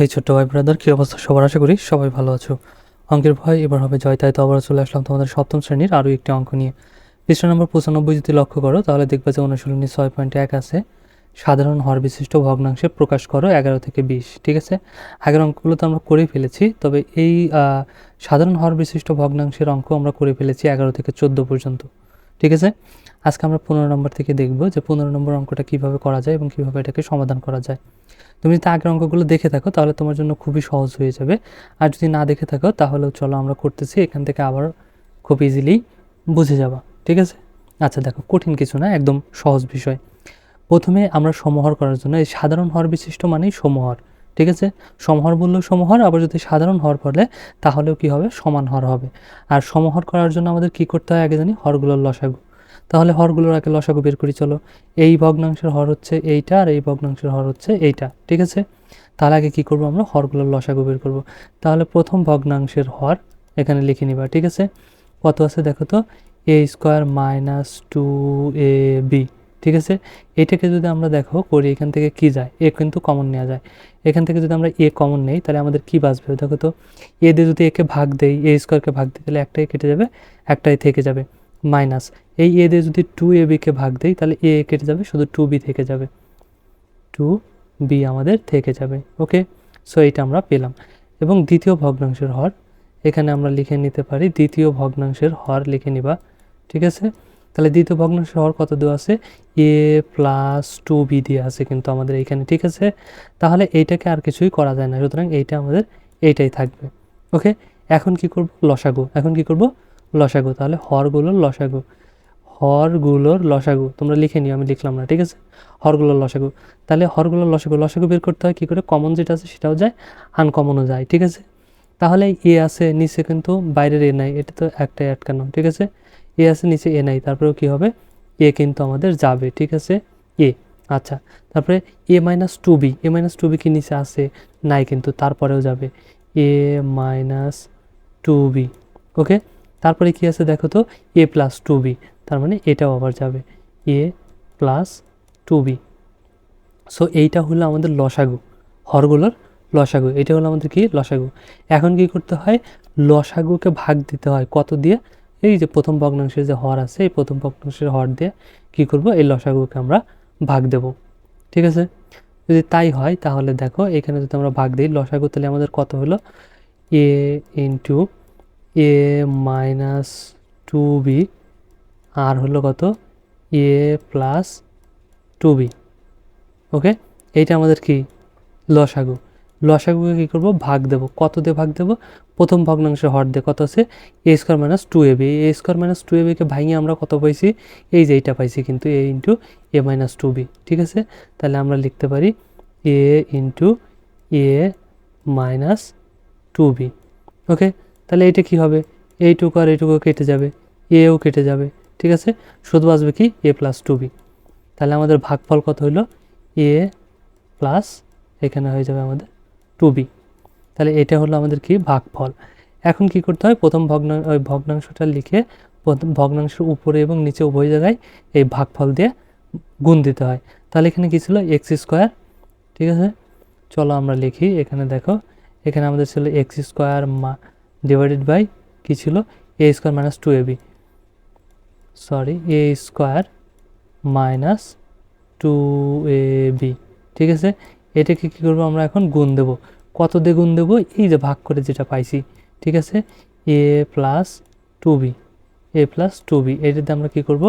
এই ছোট্ট ভাই ব্রাদার কী অবস্থা? সবার আশা করি সবাই ভালো আছো। অঙ্কের ভয় এবার হবে জয়, তাই তো আবার চলে আসলাম তোমাদের সপ্তম শ্রেণির আরও একটি অঙ্ক নিয়ে। পৃষ্ঠা নম্বর পঁচানব্বই যদি লক্ষ্য করো, তাহলে দেখবে যে অনুশীলনী ছয় পয়েন্ট এক আছে। সাধারণ হর বিশিষ্ট ভগ্নাংশে প্রকাশ করো এগারো থেকে বিশ, ঠিক আছে? আগের অঙ্কগুলো তো আমরা করেই ফেলেছি, তবে এই সাধারণ হর বিশিষ্ট ভগ্নাংশের অঙ্ক আমরা করে ফেলেছি এগারো থেকে চোদ্দ পর্যন্ত, ঠিক আছে? আজকে আমরা পনেরো নম্বর থেকে দেখব যে পনেরো নম্বর অঙ্কটা কীভাবে করা যায় এবং কীভাবে এটাকে সমাধান করা যায়। তুমি যদি আগের অঙ্কগুলো দেখে থাকো, তাহলে তোমার জন্য খুবই সহজ হয়ে যাবে। আর যদি না দেখে থাকো, তাহলেও চলো আমরা করতেছি, এখান থেকে আবার খুব ইজিলি বুঝে যাবা, ঠিক আছে? আচ্ছা দেখো, কঠিন কিছু না, একদম সহজ বিষয়। প্রথমে আমরা সমহর করার জন্য, এই সাধারণ হর বিশিষ্ট মানেই সমহর, ঠিক আছে? সমহর বললেও সমহর, আবার যদি সাধারণ হর পড়লে তাহলেও কি হবে? সমান হর হবে। আর সমহর করার জন্য আমাদের কি করতে হয় আগে জানি? হরগুলোর লসাগু। তাহলে হরগুলোর আগে লসাগু বের করি, চলো। এই ভগ্নাংশের হর হচ্ছে এইটা আর এই ভগ্নাংশের হর হচ্ছে এইটা, ঠিক আছে? তাহলে আগে কি করব আমরা? হরগুলোর লসাগু বের করব। তাহলে প্রথম ভগ্নাংশের হর এখানে লিখে নিবা, ঠিক আছে? কত আছে দেখো তো? A square minus two A B, ঠিক আছে? এটাকে যদি আমরা দেখো করি, এখান থেকে কি যায়? এ কিন্তু কমন নেওয়া যায়। এখান থেকে যদি আমরা এ কমন নেই, তাহলে আমাদের কি বাঁচবে? দেখো তো, এ দিয়ে যদি একে ভাগ দেই, এ স্কোয়ারকে ভাগ দিই, তাহলে একটাই কেটে যাবে, একটাই থেকে যাবে। মাইনাস এই এ দিয়ে যদি টু এ বিকে ভাগ দেই, তাহলে এ কেটে যাবে, শুধু টু বি থেকে যাবে। টু বি আমাদের থেকে যাবে ওকে সো এইটা আমরা পেলাম। এবং দ্বিতীয় ভগ্নাংশের হর, এখানে আমরা লিখে নিতে পারি, দ্বিতীয় ভগ্নাংশের হর লিখে নিবা, ঠিক আছে? তাহলে দ্বিতীয় ভগ্নাংশের হর কত দেওয়া আছে? এ প্লাস টু বি দিয়ে আছে কিন্তু আমাদের এইখানে ঠিক আছে? তাহলে এইটাকে আর কিছুই করা যায় না, সুতরাং এইটা আমাদের এইটাই থাকবে ওকে এখন কি করব? লসাগু। এখন কি করব? লসাগু, তাহলে হরগুলোর লসাগু। হরগুলোর লসাগু, তোমরা লিখে নিও, আমি লিখলাম না, ঠিক আছে? হরগুলোর লসাগু। তাহলে হরগুলোর লসাগু লসাগু বের করতে হয় কী করে? কমন যেটা আছে সেটাও যায়, আনকমনও যায়, ঠিক আছে? তাহলে এ আছে, নিচে কিন্তু বাইরের এ নাই, এটা তো একটাই আটকানো, ঠিক আছে? এ আছে, নিচে এ নাই, তারপরেও কি হবে? এ কিন্তু আমাদের যাবে, ঠিক আছে? এ আচ্ছা তারপরে A minus two B, A minus two B কি নিচে আছে? নাই কিন্তু, তারপরেও যাবে। A minus two B, okay? তারপরে কি আছে দেখো তো? এ প্লাস টু বি তার মানে এটাও আবার যাবে। A plus two B so এইটা হলো আমাদের লসাগু, হরগুলোর লসাগু। এটা হলো আমাদের কি? লসাগু। এখন কি করতে হয়? লসাগুকে ভাগ দিতে হয়। কত দিয়ে? এই যে প্রথম ভগ্নাংশের যে হর আছে, এই প্রথম ভগ্নাংশের হর দিয়ে কি করব? এই লসাগুকে আমরা ভাগ দেব। ঠিক আছে? যদি তাই হয়, তাহলে দেখো, এখানে যদি আমরা ভাগ দিই, লসাগু তাহলে আমাদের কত হলো? A into A minus two B আর হলো কত? A plus two B okay এইটা আমাদের কি? লসাগু। লসাগুকে কী করব? ভাগ দেবো। কত দিয়ে ভাগ দেবো? প্রথম ভগ্নাংশের হর দিয়ে কত আছে? A square minus two A B A square minus two A বিকে ভাঙিয়ে আমরা কত পাইছি? এই যে এইটা পাইছি কিন্তু A into A minus two B ঠিক আছে? তাহলে আমরা লিখতে পারি A into A minus two B okay তাহলে এইটা কি হবে? এইটুকু আর এইটুকু কেটে যাবে। এও কেটে যাবে। ঠিক আছে? শুধু আসবে কি? এ প্লাস টু বি তাহলে আমাদের ভাগফল কত হলো এ প্লাস এখানে হয়ে যাবে আমাদের টু বি তাহলে এটা হলো আমাদের কি? ভাগফল। এখন কি করতে হয়? প্রথম ভগ্না, ওই ভগ্নাংশটা লিখে প্রথম ভগ্নাংশের উপরে এবং নিচে উভয় জায়গায় এই ভাগফল দিয়ে গুণ দিতে হয়। তাহলে এখানে কি ছিল? এক্স স্কোয়ার ঠিক আছে? চলো আমরা লিখি। এখানে দেখো। এখানে আমাদের ছিল এক্স স্কোয়ার মা ডিভাইডেড বাই কী ছিল? A square minus two A B sorry A square minus two A B ঠিক আছে? এটাকে কী করব আমরা এখন গুণ দেব। কত দিয়ে গুণ দেবো? এই যে ভাগ করে যেটা পাইছি। ঠিক আছে? A plus two B A plus two B এটাতে আমরা কী করব?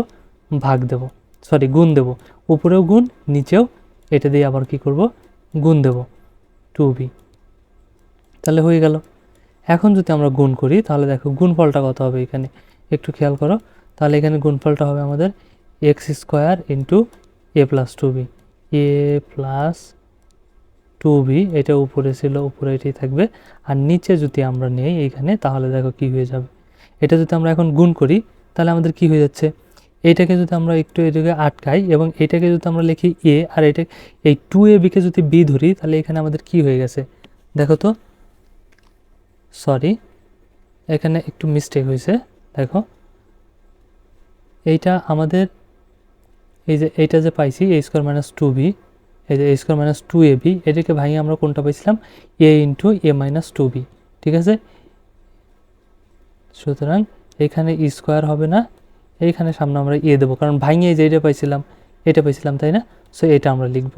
ভাগ দেব। সরি গুণ দেব। উপরেও গুণ, নিচেও এটা দিয়ে আবার কি করব? গুণ দেব। টু বি তাহলে হয়ে গেল। এখন যদি আমরা গুণ করি, তাহলে দেখো গুণফলটা কত হবে এখানে? একটু খেয়াল করো। তাহলে এখানে গুণফলটা হবে আমাদের X square into A plus two B A plus two B এটা উপরে ছিল, উপরে এটাই থাকবে। আর নিচে যদি আমরা নেই এইখানে তাহলে দেখো কি হয়ে যাবে। এটা যদি আমরা এখন গুণ করি, তাহলে আমাদের কি হয়ে যাচ্ছে? এইটাকে যদি আমরা একটু এটাকে আটকাই এবং এটাকে যদি আমরা লিখি এ আর এটা, এই টু এ বিকে যদি বি ধরি, তাহলে এখানে আমাদের কি হয়ে গেছে? দেখো তো। সরি, এখানে একটু মিস্টেক হয়েছে, দেখো। এইটা আমাদের, এই যে, এইটা যে পাইছি A square minus two B এই যে A square minus two A B এটাকে ভাঙিয়ে আমরা কোনটা পাইছিলাম? A into A minus two B ঠিক আছে? সুতরাং এখানে স্কোয়ার হবে না, এইখানে সামনে আমরা এ দেবো, কারণ ভাঙিয়ে যে এটা পাইছিলাম এটা পাইছিলাম, তাই না? সো এটা আমরা লিখব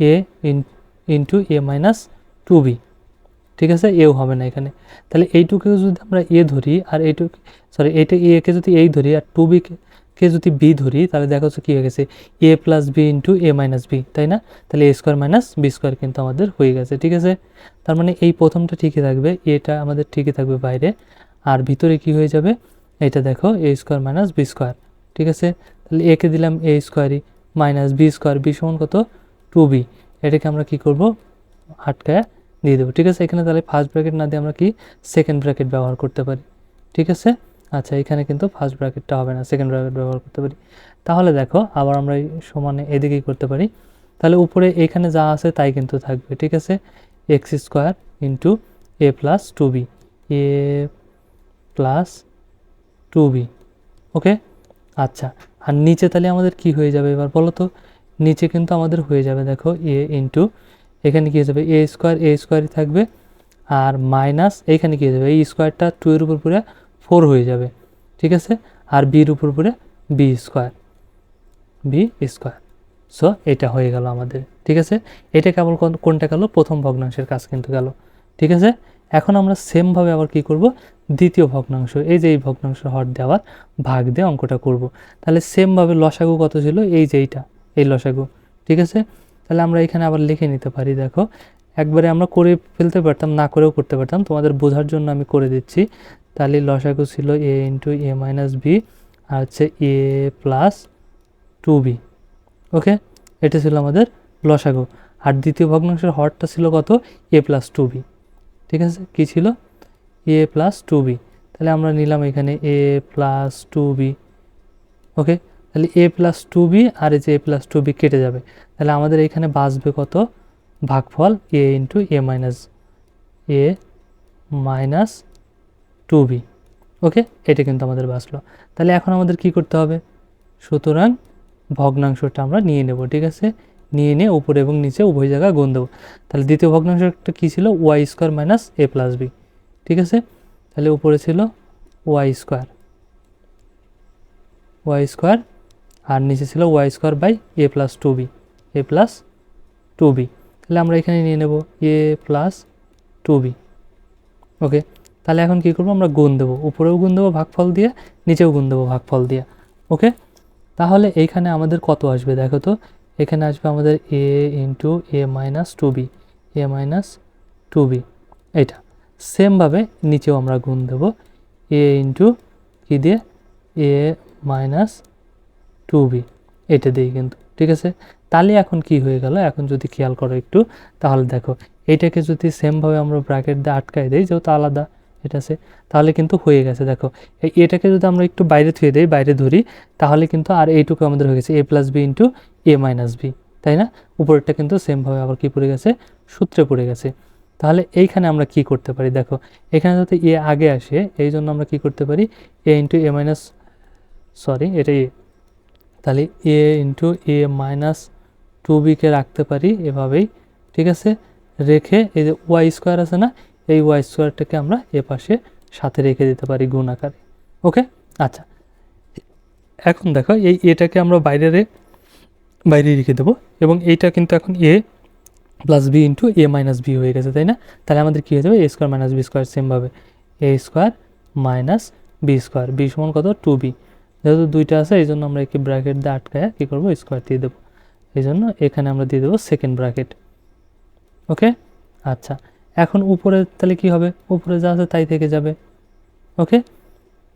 A into A minus two B ঠিক আছে? এও হবে না এখানে। তাহলে এইটুকেও যদি আমরা এ ধরি আর এইটুকু সরি এইটা এ কে যদি এই ধরি আর টু বি কে যদি বি ধরি, তাহলে দেখো তো কী হয়ে গেছে? A plus B into A minus B তাই না? তাহলে A square minus B square কিন্তু আমাদের হয়ে গেছে, ঠিক আছে? তার মানে এই প্রথমটা ঠিকই থাকবে, এটা আমাদের ঠিকই থাকবে বাইরে। আর ভিতরে কি হয়ে যাবে? এটা দেখো A square minus B square ঠিক আছে? তাহলে একে দিলাম এ স্কোয়ারই মাইনাস বি স্কোয়ার বি সমান কত? Two B. এটাকে আমরা কি করব? আটকায় দিয়ে দেবো, ঠিক আছে? এখানে তাহলে ফার্স্ট ব্র্যাকেট না দিয়ে আমরা কি সেকেন্ড ব্র্যাকেট ব্যবহার করতে পারি, ঠিক আছে? আচ্ছা এখানে কিন্তু ফার্স্ট ব্র্যাকেটটা হবে না সেকেন্ড ব্র্যাকেট ব্যবহার করতে পারি। তাহলে দেখো, আবার আমরা সমানে এদিকেই করতে পারি। তাহলে উপরে এখানে যা আছে তাই কিন্তু থাকবে, ঠিক আছে? X square into A plus two B A plus two B okay আচ্ছা আর নিচে তাহলে আমাদের কি হয়ে যাবে এবার বলো তো? নিচে কিন্তু আমাদের হয়ে যাবে দেখো এ ইন্টু এখানে কী হয়ে যাবে? এ স্কোয়ার এ স্কোয়ারই থাকবে। আর মাইনাস এইখানে কী হয়ে যাবে? এই স্কোয়ারটা টু এর উপর পুরে ফোর হয়ে যাবে। ঠিক আছে? আর বির উপর পুরে B square B square so এটা হয়ে গেল আমাদের। ঠিক আছে? এটা কেবল কোনটা গেল? প্রথম ভগ্নাংশের কাজ কিন্তু গেল। ঠিক আছে? এখন আমরা সেমভাবে আবার কি করব? দ্বিতীয় ভগ্নাংশ। এই যে এই ভগ্নাংশ হর দেওয়ার ভাগ দিয়ে অঙ্কটা করব। তাহলে সেমভাবে লসাগু কত ছিল? এই যে এইটা। এই লসাগু। ঠিক আছে? তাহলে আমরা এখানে আবার লিখে নিতে পারি, দেখো। একবারে আমরা করে ফেলতে পারতাম, না করেও করতে পারতাম। তোমাদের বোঝার জন্য আমি করে দিচ্ছি। তাহলে লসাগু ছিল A into A minus B আর হচ্ছে A plus two B okay এটা ছিল আমাদের লসাগু। আর দ্বিতীয় ভগ্নাংশের হরটা ছিল কত? এ প্লাস টু বি ঠিক আছে? কী ছিল? এ প্লাস টু বি তাহলে আমরা নিলাম এখানে A plus two B okay তাহলে এ প্লাস টু বি আর এই যে এ প্লাস টু বি কেটে যাবে। তাহলে আমাদের এখানে বাঁচবে কত? ভাগফল A into A minus A minus two B okay এটা কিন্তু আমাদের বাঁচলো। তাহলে এখন আমাদের কি করতে হবে? সুতরাং ভগ্নাংশটা আমরা নিয়ে নেব, ঠিক আছে? নিয়ে নিয়ে উপরে এবং নিচে উভয় জায়গায় গুণ দেবো। তাহলে দ্বিতীয় ভগ্নাংশটা কী ছিল? Y square minus A plus B ঠিক আছে? তাহলে উপরে ছিল ওয়াই স্কোয়ার ওয়াই স্কোয়ার আর নিচে ছিল Y square by A plus two B A plus two B তাহলে আমরা এখানে নিয়ে নেব A plus two B okay তাহলে এখন কী করব? আমরা গুণ দেবো। উপরেও গুণ দেবো ভাগফল দিয়ে, নিচেও গুণ দেবো ভাগফল দিয়ে। ওকে তাহলে এইখানে আমাদের কত আসবে দেখো তো? এখানে আসবে আমাদের A into A minus two B A minus two B এইটা। সেমভাবে নিচেও আমরা গুণ দেব। এ ইন্টু কী দিয়ে? এ মাইনাস টু বি এটা দিই কিন্তু। ঠিক আছে? তাহলে এখন কি হয়ে গেল? এখন যদি খেয়াল করো একটু, তাহলে দেখো এইটাকে যদি সেমভাবে আমরা ব্র্যাকেট দিয়ে আটকায় দিই, যেহেতু আলাদা এটা আছে, তাহলে কিন্তু হয়ে গেছে। দেখো এটাকে যদি আমরা একটু বাইরে থুয়ে দিই, বাইরে ধরি, তাহলে কিন্তু আর এইটুকু আমাদের হয়ে গেছে A plus B into A minus B তাই না? উপরেরটা কিন্তু সেমভাবে আবার কি পড়ে গেছে? সূত্রে পড়ে গেছে। তাহলে এইখানে আমরা কি করতে পারি? দেখো, এখানে যাতে এ আগে আসে, এই জন্য আমরা কি করতে পারি? A into A minus sorry এটা এ তাহলে A into A minus two বিকে রাখতে পারি এভাবেই, ঠিক আছে? রেখে এই যে ওয়াই স্কোয়ার আছে না, এই ওয়াই স্কোয়ারটাকে আমরা এ পাশে সাথে রেখে দিতে পারি গুণ আকারে, ওকে? আচ্ছা এখন দেখো এই এটাকে আমরা বাইরে বাইরে রেখে দেবো এবং এইটা কিন্তু এখন A plus B into A minus B হয়ে গেছে, তাই না? তাহলে আমাদের কী হয়ে যাবে? A square minus B square সেমভাবে A square minus B square, B সমান কত? টু বি, যেহেতু দুইটা আছে, এই জন্য আমরা একে ব্র্যাকেট দিয়ে আটকায় কী করব? স্কোয়ার দিয়ে দেবো। এই জন্য এখানে আমরা দিয়ে দেবো সেকেন্ড ব্র্যাকেট ওকে আচ্ছা। এখন উপরে তাহলে কি হবে? উপরে যা আছে তাই থেকে যাবে। ওকে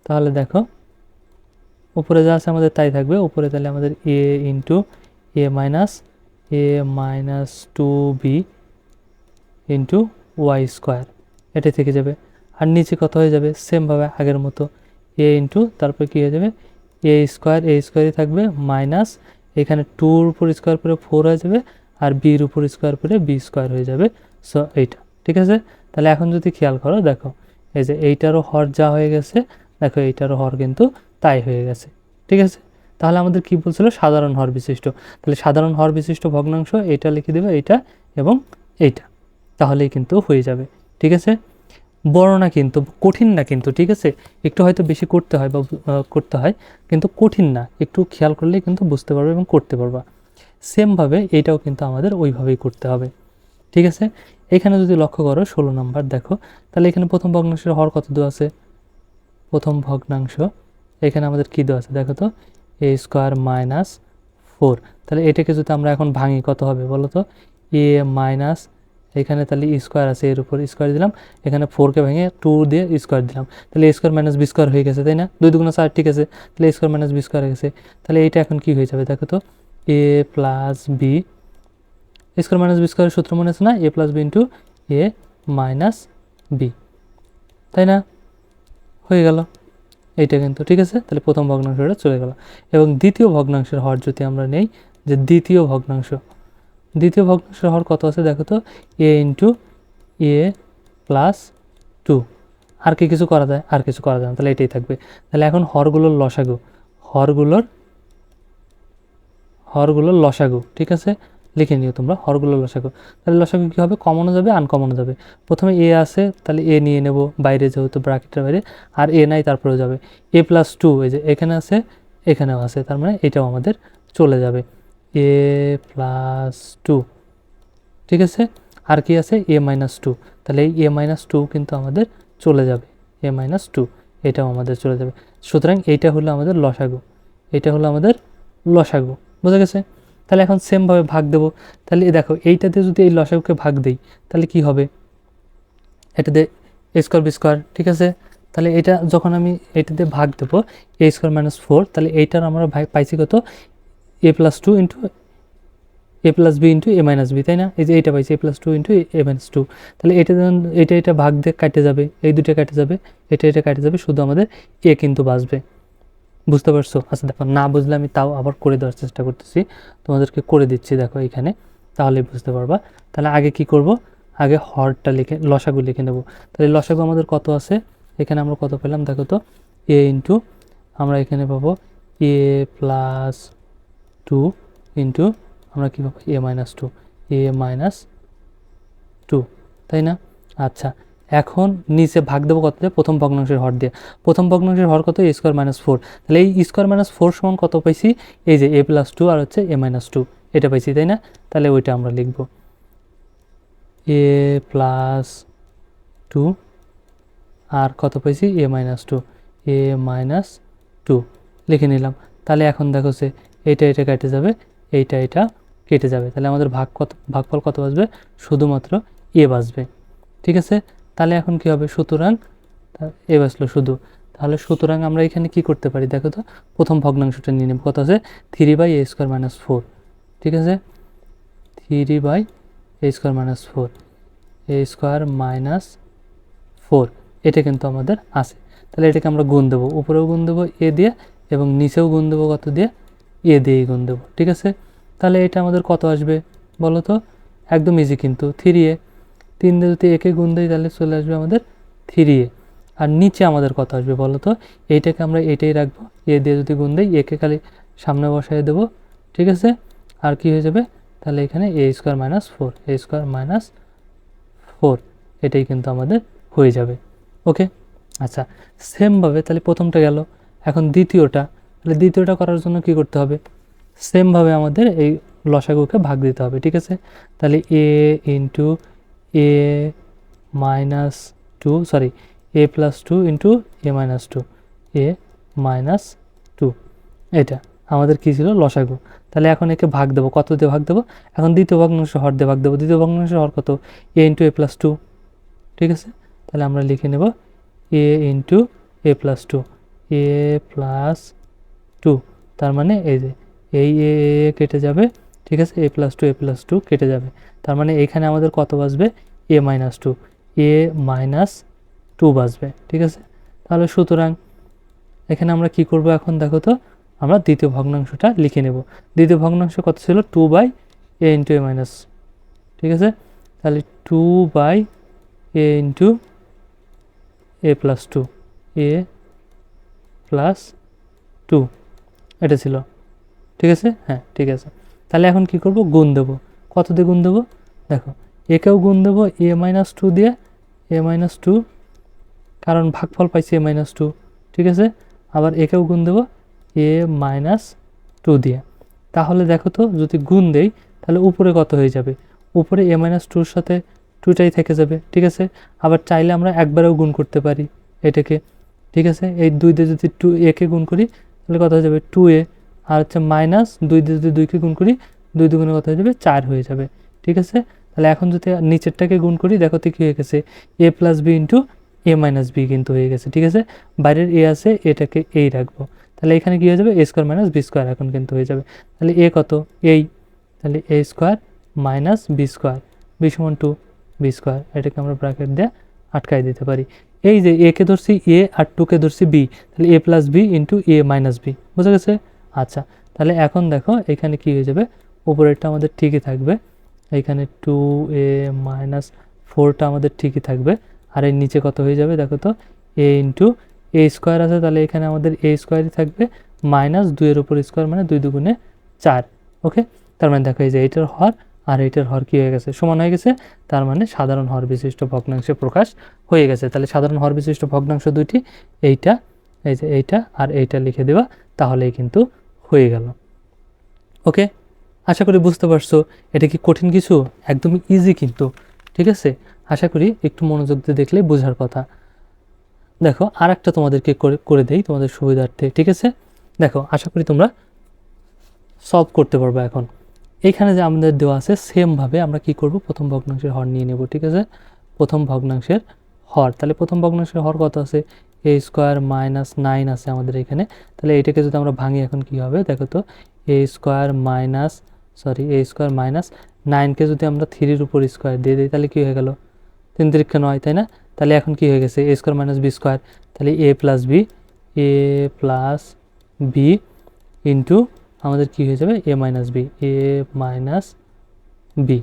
তাহলে দেখো, উপরে যা আছে আমাদের তাই থাকবে। উপরে তাহলে আমাদের A into A minus A minus two B into Y square এটা থেকে যাবে। আর নিচে কত হয়ে যাবে? সেমভাবে আগের মতো। এ ইন্টু তারপর কী হয়ে যাবে? এ স্কোয়ার এ স্কোয়ারই থাকবে। মাইনাস এখানে টুর উপর স্কোয়ার করে ফোর হয়ে যাবে আর বির উপর স্কোয়ার করে বি স্কোয়ার হয়ে যাবে। সো এইটা, ঠিক আছে? তাহলে এখন যদি খেয়াল করো, দেখো, এই যে এইটারও হর যা হয়ে গেছে, দেখো এইটারও হর কিন্তু তাই হয়ে গেছে, ঠিক আছে? তাহলে আমাদের কি বলছিল? সাধারণ হর বিশিষ্ট। তাহলে সাধারণ হর বিশিষ্ট ভগ্নাংশ এটা লিখে দেবে, এইটা এবং এইটা, তাহলেই কিন্তু হয়ে যাবে, ঠিক আছে? বড় না কিন্তু, কঠিন না কিন্তু, ঠিক আছে? একটু হয়তো বেশি করতে হয় বা করতে হয়, কিন্তু কঠিন না। একটু খেয়াল করলেই কিন্তু বুঝতে পারবে এবং করতে পারবা। সেমভাবে এটাও কিন্তু আমাদের ওইভাবেই করতে হবে। ঠিক আছে? এখানে যদি লক্ষ্য করো, ষোলো নাম্বার, দেখো। তাহলে এখানে প্রথম ভগ্নাংশের হর কত দেওয়া আছে? প্রথম ভগ্নাংশ, এখানে আমাদের কী দেওয়া আছে? দেখো তো, এ স্কোয়ার মাইনাস ফোর। তাহলে এটাকে যদি আমরা এখন ভাঙি, কত হবে বলো তো? এ মাইনাস এখানে তাহলে স্কোয়ার আছে এর উপর স্কোয়ার দিলাম। এখানে ফোরকে ভেঙে টু দিয়ে স্কোয়ার দিলাম। তাহলে স্কোয়ার মাইনাস বি স্কোয়ার হয়ে গেছে, তাই না? দুই দুগুণ চার, ঠিক আছে। তাহলে স্কোয়ার মাইনাস বি স্কোয়ার হয়ে গেছে। তাহলে এইটা এখন কি হয়ে যাবে, দেখো তো। A plus B square minus B স্কোয়ারের সূত্র মনে আছে না? A plus B into A minus B তাই না? হয়ে গেল। এইটা কিন্তু, ঠিক আছে? তাহলে প্রথম ভগ্নাংশটা চলে গেল। এবং দ্বিতীয় ভগ্নাংশের হর যদি আমরা নেই, যে দ্বিতীয় ভগ্নাংশ দ্বিতীয় ভগ্নাংশের হর কত আছে দেখো তো? A into A plus two আর কি কিছু করা যায়? আর কিছু করা যায় না। তাহলে এটাই থাকবে। তাহলে এখন হরগুলোর লসাগু। হরগুলোর হরগুলোর লসাগু, ঠিক আছে? লিখে নিও তোমরা, হরগুলোর লসাগু। তাহলে লসাগু কী হবে? কমনও যাবে, আনকমনও যাবে। প্রথমে এ আছে, তাহলে এ নিয়ে নেব, বাইরে যেহেতু ব্র্যাকেটের বাইরে। আর এ নাই, তারপরেও যাবে। এ প্লাস টু এই যে এখানে আছে, এখানেও আছে। তার মানে এটাও আমাদের চলে যাবে। এ প্লাস টু ঠিক আছে? আর কি আছে? এ মাইনাস টু তাহলে এই এ মাইনাস টু কিন্তু আমাদের চলে যাবে। এ মাইনাস টু এটাও আমাদের চলে যাবে। সুতরাং এইটা হলো আমাদের লসাগু। এটা হলো আমাদের লসাগু। বোঝা গেছে? তাহলে এখন সেমভাবে ভাগ দেবো। তাহলে দেখো, এইটাতে যদি এই লসাগুকে ভাগ দেই, তাহলে কি হবে? এটাতে এ স্কোয়ার বি স্কোয়ার ঠিক আছে? তাহলে এটা যখন আমি এটাতে ভাগ দেবো এ স্কোয়ার মাইনাস ফোর তাহলে এইটার আমরা পাইছি কত? A plus two into A plus B into A minus B তাই না? এই যে এইটা পাইছি A plus two into A minus two তাহলে এটা যখন এটা এটা ভাগ দিয়ে কাটে যাবে, এই দুটো কাটে যাবে, এটা এটা কাটে যাবে, শুধু আমাদের এ কিন্তু বাঁচবে। বুঝতে পারছ? আচ্ছা দেখো, না বুঝলে আমি তাও আবার করে দেওয়ার চেষ্টা করতেছি। তোমাদেরকে করে দিচ্ছি, দেখো এখানে। তাহলে বুঝতে পারবা। তাহলে আগে কি করব? আগে হরটা লিখে, লসাগু লিখে নেব। তাহলে লসাগু আমাদের কত আছে? এখানে আমরা কত পেলাম? দেখো তো এ ইন্টু আমরা এখানে পাবো এ প্লাস টু ইন্টু আমরা কী পাবো? A minus two A minus two তাই না? আচ্ছা এখন নিচে ভাগ দেবো কত প্রথম ভগ্নাংশের হর দিয়ে। প্রথম ভগ্নাংশের হর কত? এ স্কোয়ার মাইনাস ফোর তাহলে এই স্কোয়ার মাইনাস ফোর সমান কত পাইছি? এই যে এ প্লাস টু আর হচ্ছে এ মাইনাস টু এটা পাইছি, তাই না? তাহলে ওইটা আমরা লিখব। এ প্লাস টু আর কত পাইছি? A minus two A minus two লিখে নিলাম। তাহলে এখন দেখো সে এইটা এটা কেটে যাবে, এইটা এটা কেটে যাবে। তাহলে আমাদের ভাগ কত, ভাগফল কত বাজবে শুধুমাত্র এ বাজবে ঠিক আছে? তাহলে এখন কি হবে? সুতরাং এ বাজলো শুধু। তাহলে সুতরাং আমরা এখানে কি করতে পারি? দেখো তো, প্রথম ভগ্নাংশটা নিয়ে নেব। কত আছে? Three by A square minus four. ঠিক আছে? Three by A square minus four. A square minus four. এটা কিন্তু আমাদের আছে। তাহলে এটাকে আমরা গুণ দেবো। উপরেও গুণ দেবো এ দিয়ে এবং নিচেও গুণ দেবো কত দিয়ে? এ দিয়েই গুণ দেবো, ঠিক আছে? তাহলে এটা আমাদের কত আসবে বলো তো? একদম ইজি কিন্তু থ্রি এ। তিন দিয়ে যদি একে গুণ দিই তাহলে চলে আসবে আমাদের থ্রি এ। আর নিচে আমাদের কত আসবে বলো তো? এইটাকে আমরা এটাই রাখব, এ দিয়ে যদি গুণ দিই, একে খালি সামনে বসাই দেবো, ঠিক আছে? আর কি হয়ে যাবে? তাহলে এখানে A square minus four A square minus four এটাই কিন্তু আমাদের হয়ে যাবে ওকে আচ্ছা সেমভাবে তাহলে প্রথমটা গেল, এখন দ্বিতীয়টা। তাহলে দ্বিতীয়টা করার জন্য কি করতে হবে? সেমভাবে আমাদের এই লসাগুকে ভাগ দিতে হবে, ঠিক আছে? তাহলে A into A minus two sorry A plus two into A minus two A minus two এটা আমাদের কী ছিল? লসাগু। তাহলে এখন একে ভাগ দেবো, কত দিয়ে ভাগ দেবো? এখন দ্বিতীয় ভগ্নাংশ হর দিয়ে ভাগ দেবো। দ্বিতীয় ভগ্নাংশ হর কত? A into A plus two ঠিক আছে? তাহলে আমরা লিখে নেব A into A plus two A plus two তার মানে এই যে এই এ কেটে যাবে, ঠিক আছে? A plus two A plus two কেটে যাবে। তার মানে এখানে আমাদের কত বাজবে? A minus two A minus two বাজবে, ঠিক আছে? তাহলে সুতরাং এখানে আমরা কি করব এখন? দেখো তো, আমরা দ্বিতীয় ভগ্নাংশটা লিখে নেব। দ্বিতীয় ভগ্নাংশ কত ছিল? Two by A into A minus ঠিক আছে? তাহলে two by A into A plus two A plus two এটা ছিল। ঠিক আছে? হ্যাঁ ঠিক আছে। তাহলে এখন কি করব? গুণ দেবো। কত দিয়ে গুণ দেবো? দেখো, একেও গুণ দেবো এ মাইনাস টু দিয়ে, এ মাইনাস টু কারণ ভাগফল পাইছি এ মাইনাস টু ঠিক আছে? আবার একেও গুণ দেবো এ মাইনাস টু দিয়ে। তাহলে দেখো তো, যদি গুণ দেই, তাহলে উপরে কত হয়ে যাবে? উপরে এ মাইনাস টুর সাথে টুটাই থেকে যাবে, ঠিক আছে? আবার চাইলে আমরা একবারেও গুণ করতে পারি এটাকে, ঠিক আছে? এই দুই দিয়ে যদি টু একে গুণ করি তাহলে কত হয়ে যাবে? টু এ। আর হচ্ছে মাইনাস দুই দিয়ে যদি দুইকে গুণ করি, দুই দুগুণে কত হয়ে যাবে? চার হয়ে যাবে। ঠিক আছে? তাহলে এখন যদি নিচেরটাকে গুণ করি, দেখো তো কী হয়ে গেছে। A plus B into A minus B কিন্তু হয়ে গেছে। ঠিক আছে? বাইরের এ আছে, এটাকে এই রাখব। তাহলে এখানে কী হয়ে যাবে? A square minus B square এখন কিন্তু হয়ে যাবে। তাহলে এ কত? এই তাহলে A square minus B square B সমান টু বি স্কোয়ার এটাকে আমরা ব্র্যাকেট দিয়ে আটকাই দিতে পারি। এই যে এ কে ধরছি এ আর টুকে ধরছি বি তাহলে A plus B into A minus B বুঝা গেছে? আচ্ছা তাহলে এখন দেখো এখানে কি হয়ে যাবে? উপরেরটা আমাদের ঠিকই থাকবে, এখানে টু এ মাইনাস ফোরটা আমাদের ঠিকই থাকবে, আর এর নিচে কত হয়ে যাবে দেখো তো? এ ইন্টু এ স্কোয়ার আছে, তাহলে এখানে আমাদের এ স্কোয়ারই থাকবে মাইনাস দুইয়ের উপর স্কোয়ার মানে দুই দুগুণে চার ওকে তার মানে দেখো এই যে এইটার হর আর এইটার হর কী হয়ে গেছে? সমান হয়ে গেছে, তার মানে সাধারণ হর বিশিষ্ট ভগ্নাংশে প্রকাশ হয়ে গেছে। তাহলে সাধারণ হর বিশিষ্ট ভগ্নাংশ দুইটি, এইটা, এই যে এইটা আর এইটা লিখে দেওয়া তাহলেই কিন্তু হয়ে গেল। ওকে? আশা করি বুঝতে পারছ, এটা কি কঠিন কিছু? একদমই ইজি কিন্তু, ঠিক আছে? আশা করি একটু মনোযোগ দিয়ে দেখলে বোঝার কথা। দেখো আর একটা তোমাদেরকে করে দেই তোমাদের সুবিধার্থে, ঠিক আছে? দেখো, আশা করি তোমরা সলভ করতে পারবে এখন। এইখানে যে আমাদের দেওয়া আছে সেমভাবে আমরা কি করব? প্রথম ভগ্নাংশের হর নিয়ে নেব, ঠিক আছে? প্রথম ভগ্নাংশের হর। তাহলে প্রথম ভগ্নাংশের হর কত আছে? এ স্কোয়ার মাইনাস নাইন আছে আমাদের এখানে। তাহলে এটাকে যদি আমরা ভাঙি, এখন কি হবে? দেখো তো A square minus sorry A square minus নাইনকে যদি আমরা থ্রির উপর স্কোয়ার দিয়ে দিই, তাহলে কী হয়ে গেল? তিন তিরিক্ষা নয়, তাই না? তাহলে এখন কি হয়ে গেছে? A square minus B square তাহলে A plus B A plus B into আমাদের কি হয়ে যাবে? A minus B A minus B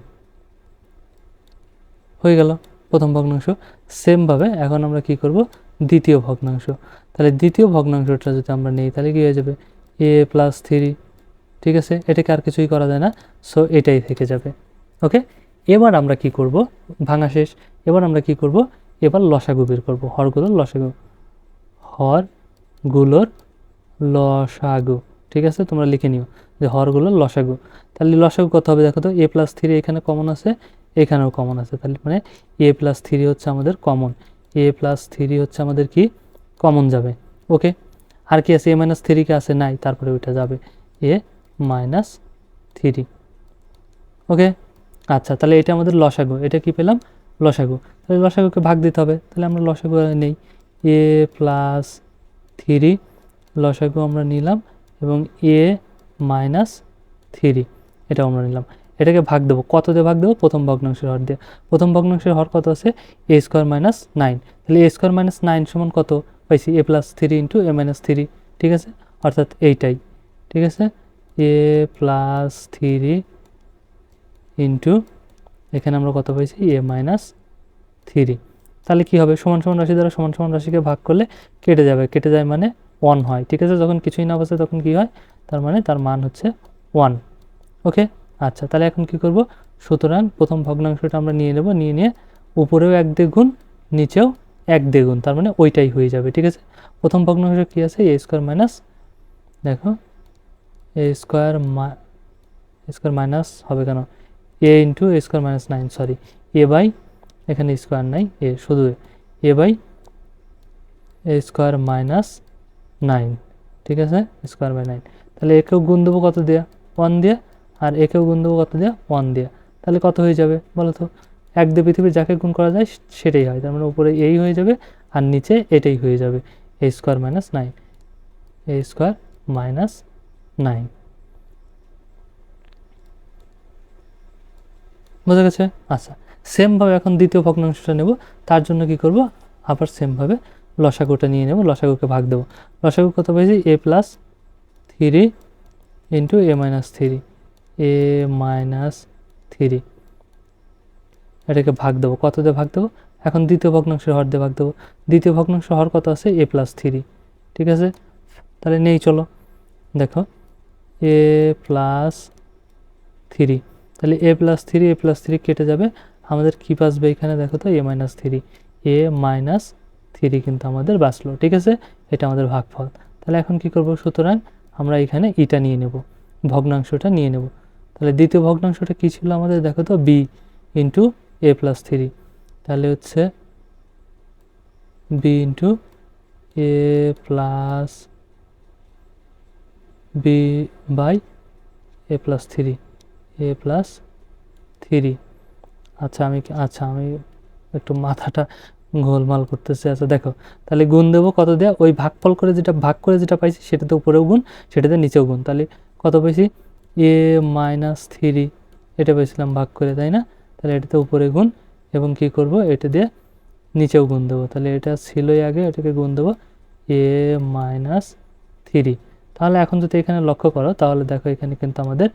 হয়ে গেল প্রথম ভগ্নাংশ। সেমভাবে এখন আমরা কি করব? দ্বিতীয় ভগ্নাংশ। তাহলে দ্বিতীয় ভগ্নাংশটা যদি আমরা নেই, তাহলে কি হয়ে যাবে? এ প্লাস থ্রি ঠিক আছে? এটাকে আর কিছুই করা যায় না। সো এটাই থেকে যাবে। ওকে এবার আমরা কি করব? ভাঙা শেষ। এবার আমরা কি করব? এবার লসাগু বের করব। হরগুলোর লসাগু। হরগুলোর লসাগু। ঠিক আছে? তোমরা লিখে নিও যে হরগুলো লসাগু। তাহলে লসাগু কত হবে দেখো তো? এ প্লাস থ্রি এখানে কমন আছে, এখানেও কমন আছে। তাহলে মানে এ প্লাস থ্রি হচ্ছে আমাদের কমন এ প্লাস থ্রি হচ্ছে আমাদের কি? কমন যাবে। ওকে আর কি আছে? এ মাইনাস থ্রি কে আছে? নাই। তারপরে ওইটা যাবে। এ মাইনাস থ্রি ওকে আচ্ছা তাহলে এটা আমাদের লসাগু। এটা কি পেলাম? লসাগু। তাহলে লসাগুকে ভাগ দিতে হবে। তাহলে আমরা লসাগু নেই। এ প্লাস থ্রি লসাগু আমরা নিলাম। এবং এ মাইনাস থ্রি এটা আমরা নিলাম। এটাকে ভাগ দেবো। কত দিয়ে ভাগ দেবো? প্রথম ভগ্নাংশের হর দিয়ে। প্রথম ভগ্নাংশের হর কত আছে? এ স্কোয়ার মাইনাস নাইন তাহলে এ স্কোয়ার মাইনাস নাইন সমান কত? পাইছি A plus three into A minus three ঠিক আছে? অর্থাৎ এইটাই, ঠিক আছে? এ প্লাস থ্রি ইন্টু এখানে আমরা কত পাইছি? এ মাইনাস থ্রি তাহলে কী হবে? সমান সমান রাশি দ্বারা সমান সমান রাশিকে ভাগ করলে কেটে যাবে। কেটে যায় মানে ওয়ান হয়, ঠিক আছে? যখন কিছুই না বসে, তখন কি হয়? তার মানে তার মান হচ্ছে ওয়ান ওকে আচ্ছা তাহলে এখন কি করব? সুতরাং প্রথম ভগ্নাংশটা আমরা নিয়ে নেব, নিয়ে নিয়ে উপরেও এক দ্বিগুণ, নিচেও এক দ্বিগুণ, তার মানে ওইটাই হয়ে যাবে, ঠিক আছে? প্রথম ভগ্নাংশ কী আছে? এ স্কোয়ার মাইনাস দেখো এ স্কোয়ার মা স্কোয়ার মাইনাস হবে কেন? A into A square minus nine sorry A by এখানে স্কোয়ার নাই এ শুধু A by A square minus nine, ঠিক আছে? স্কোয়ার বাই নাইন তাহলে একেও গুণ দেবো কত দেওয়া ওয়ান দেওয়া আর একেও গুণ দেবো কত দেওয়া ওয়ান দেওয়া তাহলে কত হয়ে যাবে বলো তো? এক দিয়ে পৃথিবীর যাকে গুণ করা যায়, সেটাই হয়। তার মানে উপরে এই হয়ে যাবে আর নিচে এটাই হয়ে যাবে। A square minus nine A square minus nine বোঝা গেছে? আচ্ছা। সেমভাবে এখন দ্বিতীয় ভগ্নাংশটা নেব। তার জন্য কি করব? আবার সেমভাবে লসাগুটা নিয়ে নেব, লসাগুকে ভাগ দেবো। লসাগু কত পেয়েছি? A plus three into A minus three A minus three এটাকে ভাগ দেবো। কত দিয়ে ভাগ দেবো? এখন দ্বিতীয় ভগ্নাংশের হর দিয়ে ভাগ দেবো। দ্বিতীয় ভগ্নাংশ হর কত আছে? এ প্লাস থ্রি ঠিক আছে? তাহলে নেই, চলো। দেখো এ প্লাস থ্রি তাহলে A plus three A plus three কেটে যাবে। আমাদের কী বাঁচবে এখানে? দেখো তো A minus three A minus three কিন্তু আমাদের বাঁচলো ঠিক আছে? এটা আমাদের ভাগফল। তাহলে এখন কি করব? সুতরাং আমরা এখানে ইটা নিয়ে নেব, ভগ্নাংশটা নিয়ে নেব। তাহলে দ্বিতীয় ভগ্নাংশটা কী ছিল আমাদের? দেখো তো B into A plus three তাহলে হচ্ছে B into A plus B by A plus three A plus three আচ্ছা আমি আচ্ছা আমি একটু মাথাটা গোলমাল করতেছে। আচ্ছা দেখো, তাহলে গুণ দেবো কত দেয়া? ওই ভাগফল করে যেটা, ভাগ করে যেটা পাইছি, সেটাতে উপরেও গুণ, সেটাতে নিচেও গুণ। তাহলে কত পাইছি? এ মাইনাস থ্রি, এটা পেয়েছিলাম ভাগ করে, তাই না? তাহলে এটাতে উপরে গুণ, এবং কি করব? এটা দিয়ে নিচেও গুণ দেবো। তাহলে এটা ছিলই আগে, এটাকে গুণ দেবো। A minus three. তাহলে এখন যদি এখানে লক্ষ্য করো, তাহলে দেখো এখানে কিন্তু আমাদের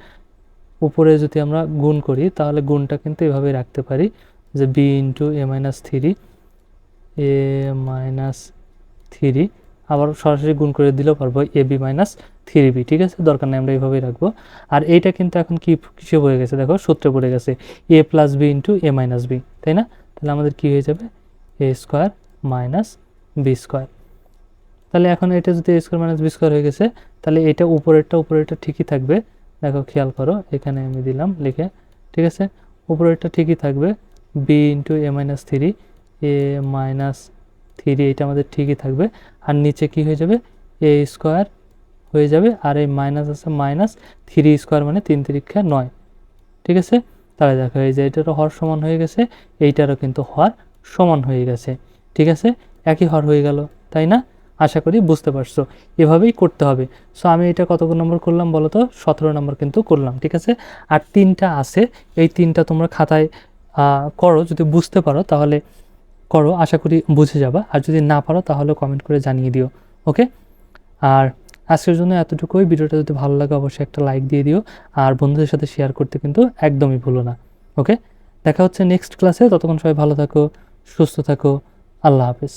উপরে যদি আমরা গুণ করি, তাহলে গুণটা কিন্তু এভাবেই রাখতে পারি যে B into A minus three. A minus three, আবার সরাসরি গুণ করে দিলেও পারব A B minus three B, ঠিক আছে? দরকার নেই, আমরা এইভাবেই রাখব। আর এইটা কিন্তু এখন কি, কিসে পড়ে গেছে? দেখো, সূত্রে পড়ে গেছে, A plus B into A minus B, তাই না? তাহলে আমাদের কি হয়ে যাবে? A square minus B square. তাহলে এখন এটা যদি A square minus B square হয়ে গেছে, তাহলে এটা উপরেরটা উপরেরটা ঠিকই থাকবে। দেখো, খেয়াল করো, এখানে আমি দিলাম লিখে, ঠিক আছে? উপরেরটা ঠিকই থাকবে, B into A minus three A minus three এটা আমাদের ঠিকই থাকবে। আর নিচে কি হয়ে যাবে? এ স্কোয়ার হয়ে যাবে। আর এই মাইনাস আছে মাইনাস থ্রি স্কোয়ার মানে তিন তিরিক্ষা নয়। ঠিক আছে? তাহলে দেখো, এই যে এটারও হর সমান হয়ে গেছে, এইটারও কিন্তু হর সমান হয়ে গেছে। ঠিক আছে? একই হর হয়ে গেল, তাই না? আশা করি বুঝতে পারছ। এভাবেই করতে হবে। সো আমি এটা কত নম্বর করলাম বলো তো? সতেরো নম্বর কিন্তু করলাম, ঠিক আছে? আর তিনটা আছে, এই তিনটা তোমরা খাতায় করো, যদি বুঝতে পারো, তাহলে করো, আশা করি বুঝে যাবা। আর যদি না পারো, তাহলে কমেন্ট করে জানিয়ে দিও ওকে আর আজকের জন্য এতটুকুই। ভিডিওটা যদি ভালো লাগে, অবশ্যই একটা লাইক দিয়ে দিও। আর বন্ধুদের সাথে শেয়ার করতে কিন্তু একদমই ভুলো না ওকে দেখা হচ্ছে নেক্সট ক্লাসে ততক্ষণ সবাই ভালো থাকো, সুস্থ থাকো। আল্লাহ হাফিজ।